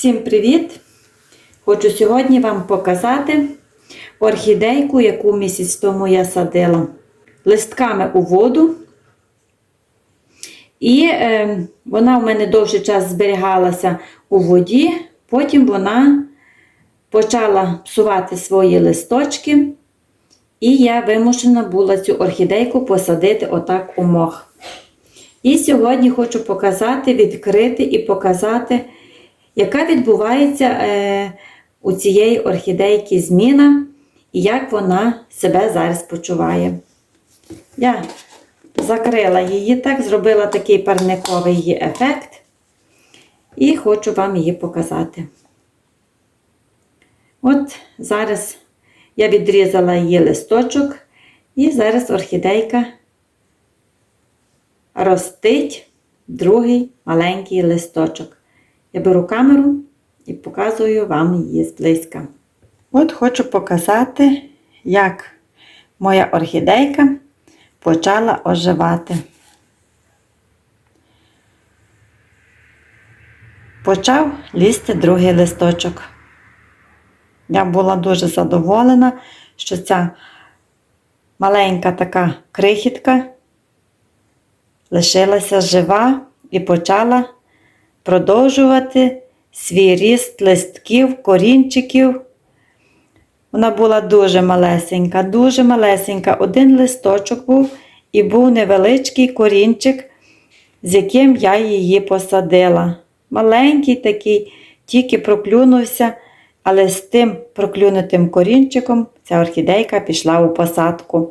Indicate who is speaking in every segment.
Speaker 1: Всім привіт! Хочу сьогодні вам показати орхідейку, яку місяць тому я садила листками у воду. І е, вона в мене довший час зберігалася у воді, потім вона почала псувати свої листочки, і я вимушена була цю орхідейку посадити отак у мох. І сьогодні хочу показати, відкрити і показати, яка відбувається е, у цієї орхідейки зміна і як вона себе зараз почуває. Я закрила її так, зробила такий парниковий її ефект. І хочу вам її показати. От зараз я відрізала її листочок, і зараз орхідейка ростить другий маленький листочок. Я беру камеру і показую вам її зблизька. От хочу показати, як моя орхідейка почала оживати. Почав лізти другий листочок. Я була дуже задоволена, що ця маленька така крихітка лишилася жива і почала продовжувати свій ріст листків, корінчиків. Вона була дуже малесенька, дуже малесенька. Один листочок був і був невеличкий корінчик, з яким я її посадила. Маленький такий, тільки проклюнувся, але з тим проклюнутим корінчиком ця орхідейка пішла у посадку.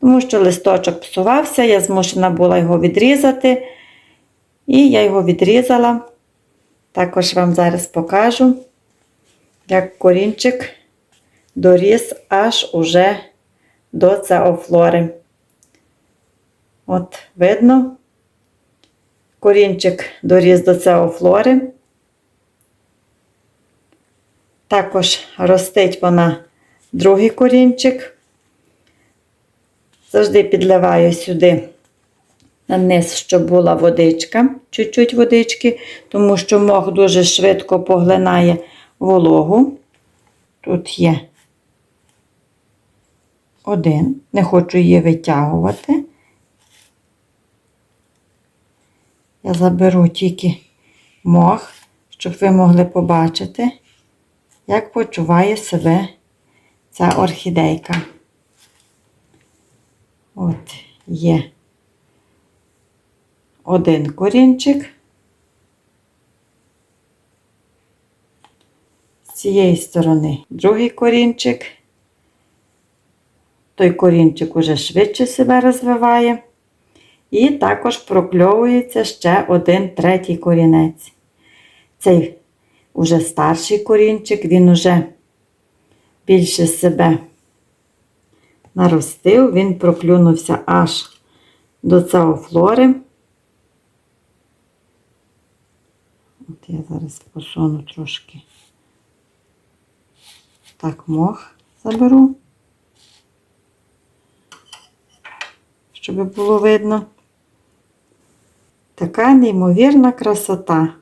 Speaker 1: Тому що листочок псувався, я змушена була його відрізати. І я його відрізала. Також вам зараз покажу, як корінчик доріс аж уже до цеофлори. От, видно, корінчик доріс до цеофлори. Також ростить вона другий корінчик. Завжди підливаю сюди на низ, щоб була водичка, чуть-чуть водички, тому що мох дуже швидко поглинає вологу. Тут є один, не хочу її витягувати. Я заберу тільки мох, щоб ви могли побачити, як почуває себе ця орхідейка. От є один корінчик. З цієї сторони другий корінчик. Той корінчик уже швидше себе розвиває. І також прокльовується ще один третій корінець. Цей уже старший корінчик, він уже більше себе наростив, він проклюнувся аж до цеофлори. От я зараз посуну трошки так мох заберу, щоб було видно. Така неймовірна красота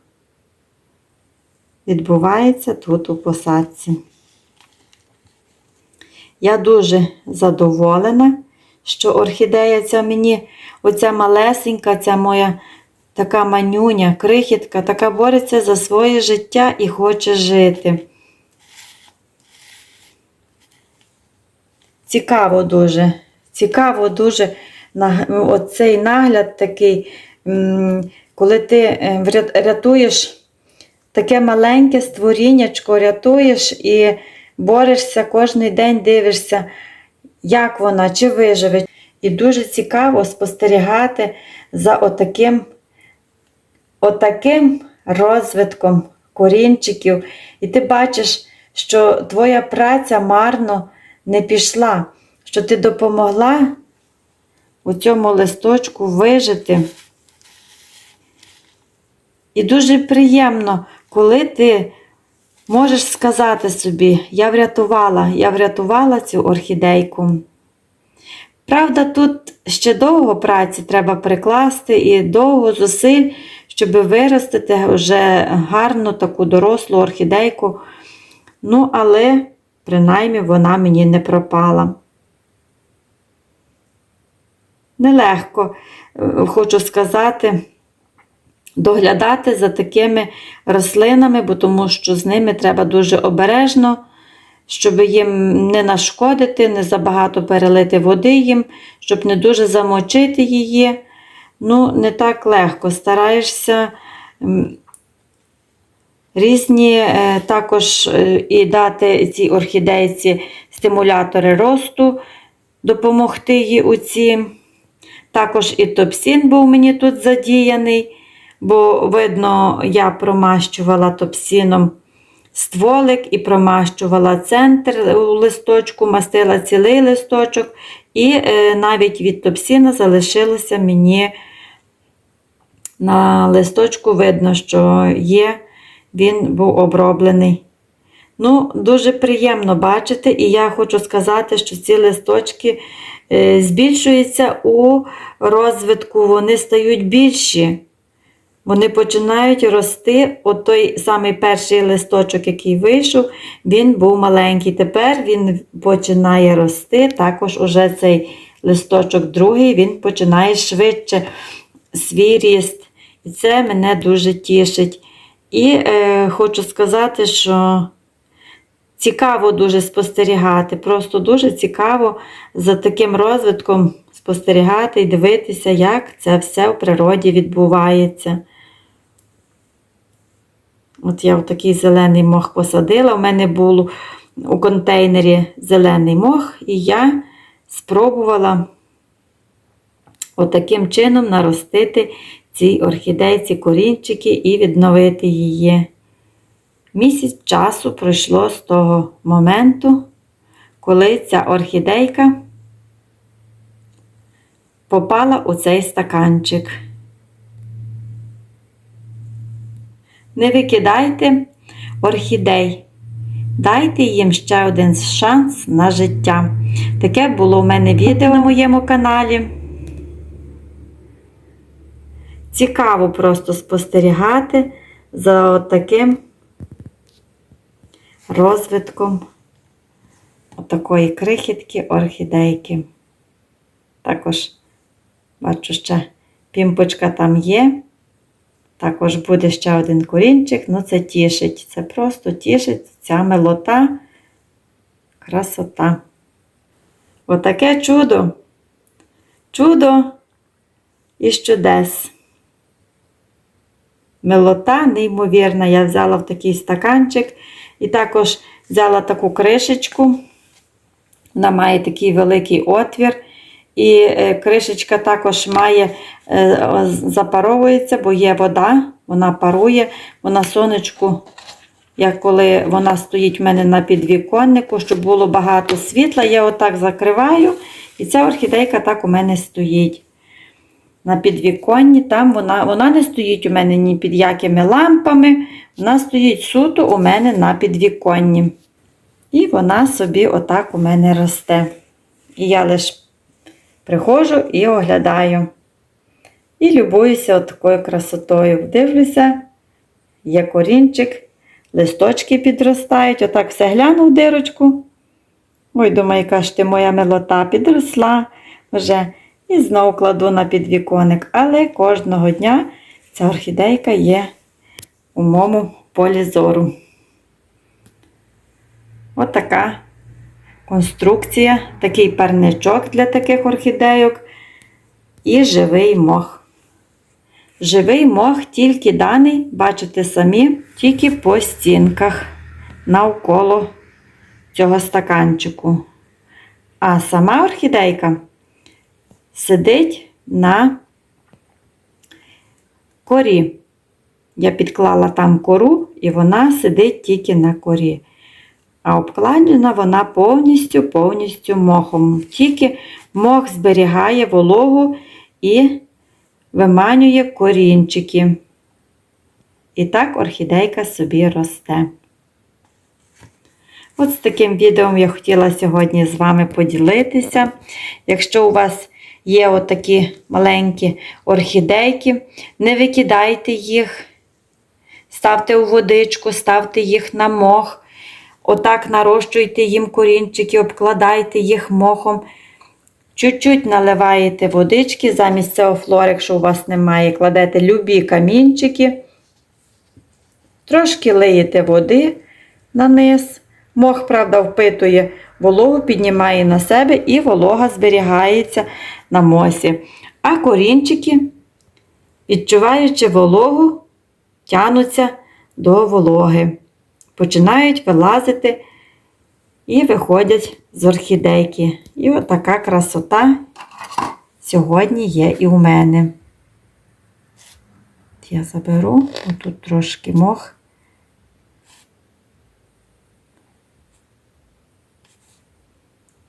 Speaker 1: відбувається тут у посадці. Я дуже задоволена, що орхідея ця мені, оця малесенька, ця моя така манюня, крихітка, така бореться за своє життя і хоче жити. Цікаво дуже, цікаво дуже оцей нагляд такий, коли ти е, рятуєш таке маленьке створіннячко, рятуєш і борешся кожен день, дивишся, як вона, чи виживе. І дуже цікаво спостерігати за отаким, отаким розвитком корінчиків. І ти бачиш, що твоя праця марно не пішла, що ти допомогла у цьому листочку вижити. І дуже приємно, коли ти можеш сказати собі, я врятувала, я врятувала цю орхідейку. Правда, тут ще довго праці треба прикласти і довго зусиль, щоб виростити вже гарну таку дорослу орхідейку. Ну, але, принаймні, вона мені не пропала. Нелегко, е, хочу сказати, доглядати за такими рослинами, бо тому що з ними треба дуже обережно, щоб їм не нашкодити, не забагато перелити води їм, щоб не дуже замочити її. Ну, не так легко. Стараєшся різні е, також е, і дати цій орхідейці стимулятори росту, допомогти їй у ці. Також і топсін був мені тут задіяний, бо, видно, я промащувала топсіном стволик і промащувала центр у листочку, мастила цілий листочок, і е, навіть від топсіна залишилося мені на листочку видно, що є, він був оброблений. Ну, Дуже приємно бачити, і я хочу сказати, що ці листочки е, збільшуються у розвитку, вони стають більші. Вони починають рости. От той самий перший листочок, який вийшов, він був маленький. Тепер він починає рости. Також уже цей листочок другий, він починає швидше свій ріст. І це мене дуже тішить. І е, хочу сказати, що цікаво дуже спостерігати. Просто дуже цікаво за таким розвитком спостерігати і дивитися, як це все в природі відбувається. От я в такий зелений мох посадила. У мене був у контейнері зелений мох, і я спробувала отаким чином наростити цій орхідейці корінчики і відновити її. Місяць часу пройшло з того моменту, коли ця орхідейка попала у цей стаканчик. Не викидайте орхідей, дайте їм ще один шанс на життя. Таке було в мене відео на моєму каналі. Цікаво просто спостерігати за таким розвитком отакої крихітки орхідейки. Також, бачу, ще пімпочка там є. Також буде ще один корінчик, ну це тішить. Це просто тішить ця милота, красота. Отаке чудо. Чудо із чудес. Милота, неймовірна, я взяла в такий стаканчик і також взяла таку кришечку. Вона має такий великий отвір. І е, кришечка також має, е, запаровується, бо є вода, вона парує, вона сонечку, як коли вона стоїть в мене на підвіконнику, щоб було багато світла, я отак закриваю, і ця орхідейка так у мене стоїть. На підвіконні, там вона вона не стоїть у мене ні під якими лампами, вона стоїть суто у мене на підвіконні. І вона собі отак у мене росте. І я лише приходжу і оглядаю. І любуюся такою красотою. Дивлюся, є корінчик, листочки підростають, отак все гляну в дирочку. Ой, думаю, яка ж ти моя милота підросла вже. І знову кладу на підвіконник. Але кожного дня ця орхідейка є у моєму полі зору. От конструкція, такий парничок для таких орхідейок і живий мох. Живий мох тільки даний, бачите самі, тільки по стінках навколо цього стаканчику. А сама орхідейка сидить на корі. Я підклала там кору, і вона сидить тільки на корі а обкладена вона повністю повністю мохом. Тільки мох зберігає вологу і виманює корінчики. І так орхідейка собі росте. От з таким відео я хотіла сьогодні з вами поділитися. Якщо у вас є отакі маленькі орхідейки, не викидайте їх, ставте у водичку, ставте їх на мох. Отак нарощуйте їм корінчики, обкладайте їх мохом. Чуть-чуть наливаєте водички, замість цього флор, якщо у вас немає, кладете любі камінчики. Трошки лиєте води на низ. Мох, правда, впитує вологу, піднімає на себе і волога зберігається на мосі. А корінчики, відчуваючи вологу, тянуться до вологи. Починають вилазити і виходять з орхідейки. І отака красота сьогодні є і у мене. Я заберу, отут трошки мох.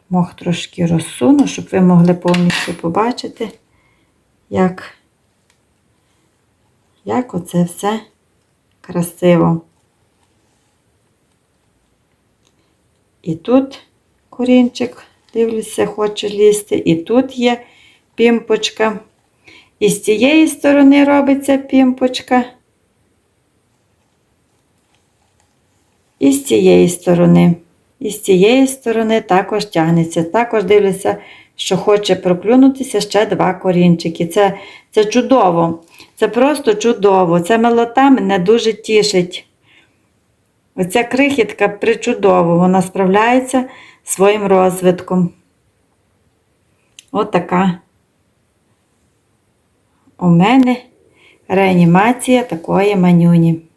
Speaker 1: Мох трошки розсуну, щоб ви могли повністю побачити, як, як оце все красиво. І тут корінчик, дивлюся, хоче лізти, і тут є пімпочка. І з цієї сторони робиться пімпочка. І з цієї сторони. І з цієї сторони також тягнеться. Також дивлюся, що хоче проклюнутися ще два корінчики. Це, це чудово. Це просто чудово. Ця милота мене дуже тішить. Оця крихітка причудово, вона справляється своїм розвитком. Отака у мене реанімація такої манюні.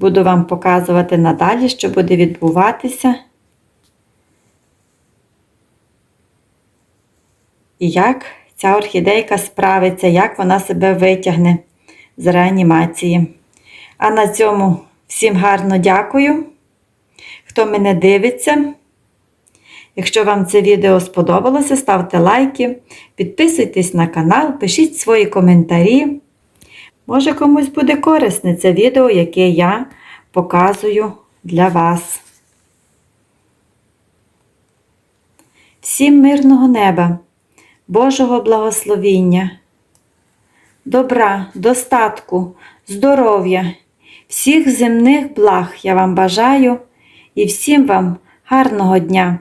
Speaker 1: Буду вам показувати надалі, що буде відбуватися. І як ця орхідейка справиться, як вона себе витягне з реанімації. А на цьому всім гарно дякую, хто мене дивиться. Якщо вам це відео сподобалося, ставте лайки, підписуйтесь на канал, пишіть свої коментарі. Може комусь буде корисне це відео, яке я показую для вас. Всім мирного неба, Божого благословіння, добра, достатку, здоров'я, всіх земних благ я вам бажаю і всім вам гарного дня!